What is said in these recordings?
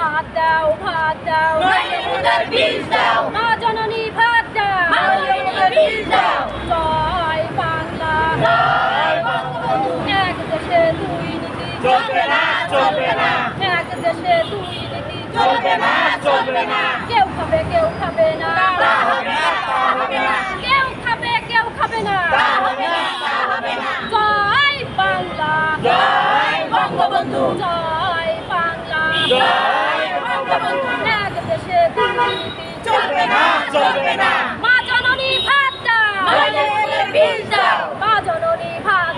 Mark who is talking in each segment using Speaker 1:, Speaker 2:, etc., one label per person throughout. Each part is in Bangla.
Speaker 1: ভাত দাও ভাত দাও।
Speaker 2: দাও।
Speaker 1: মা জননী ভাত দাও।
Speaker 2: দাও।
Speaker 1: জয় বাংলা। এক দেশে দুই নীতি।
Speaker 2: চলবে না চলবে না।
Speaker 1: এক দেশে দুই নীতি।
Speaker 2: চলবে না চলবে না।
Speaker 1: কেউ খাবে কেউ খাবে না। কেউ খাবে কেউ খাবে না। জয় বাংলা।
Speaker 2: জয় বঙ্গবন্ধু।
Speaker 1: জয় বাংলা
Speaker 2: জয় বঙ্গবন্ধু
Speaker 1: এক দেশে দুই নীতি
Speaker 2: চলবে না।
Speaker 1: মা জননী ভাত দাও। মা জননী ভাত দাও। মা জননী ভাত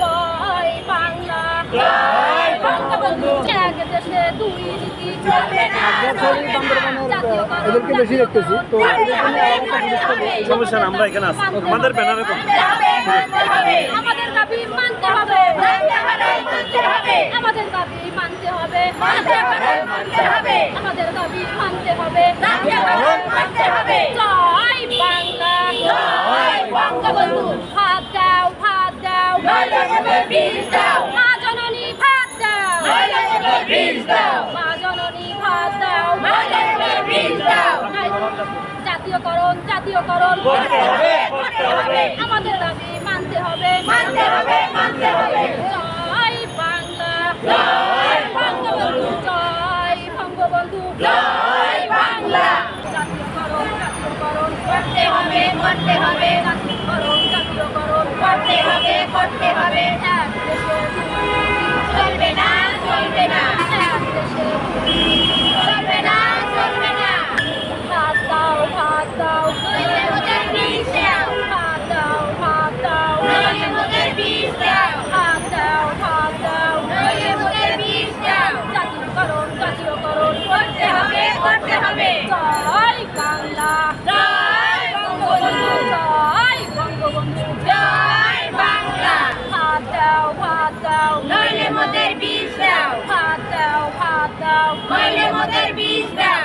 Speaker 1: জয় বাংলা।
Speaker 2: জয় বঙ্গবন্ধু
Speaker 1: এক দেশে দুই নীতি
Speaker 2: চলবে না। চলবে না।
Speaker 3: এদেরকে বেশি দেখতেছি। তো এদের জন্য আরেকটা জিনিস করব।
Speaker 4: সমস্যা আমরা এখানে আছি। আমাদের ব্যানারে
Speaker 1: আমাদের দাবি মানতে হবে।
Speaker 2: মানতে হবে।
Speaker 1: আমাদের দাবি মানতে হবে।
Speaker 2: মানতে হবে মানতে হবে।
Speaker 1: আমাদের দাবি মানতে হবে।
Speaker 2: মানতে হবে মানতে হবে।
Speaker 1: জয় বাংলা
Speaker 2: জয় বঙ্গবন্ধু।
Speaker 1: ভাত দাও ভাত দাও।
Speaker 2: বিষ দাও
Speaker 1: মা জননী ভাত দাও। মা জননী ভাত দাও।
Speaker 2: বিষ দাও।
Speaker 1: জাতীয়করণ জাতীয়করণ।
Speaker 2: করতে হবে করতে হবে।
Speaker 1: আমাদের দাবি মানতে হবে।
Speaker 2: মানতে হবে। করতে হবে
Speaker 1: এক
Speaker 2: নইলে মুদের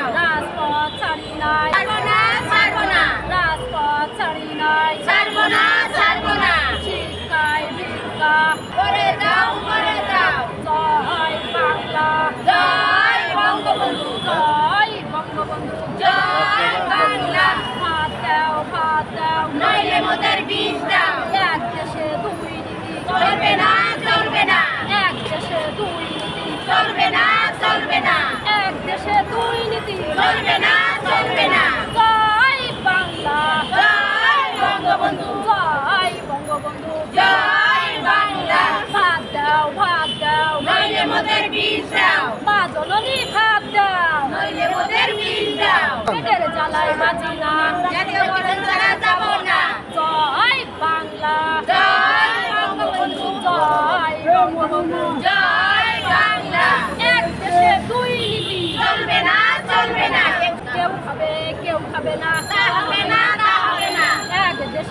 Speaker 2: চলবে না।
Speaker 1: জয় বাংলা
Speaker 2: জয় বঙ্গবন্ধু
Speaker 1: জয় বঙ্গবন্ধু।
Speaker 2: জয় বাংলা।
Speaker 1: ভাত দাও ভাত দাও।
Speaker 2: নইলে মুদের বিষ দাও।
Speaker 1: মা জননী ভাত দাও।
Speaker 2: নইলে মুদের বিষ দাও।
Speaker 1: পেটের জ্বালায় বাঁচি না।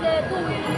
Speaker 1: 对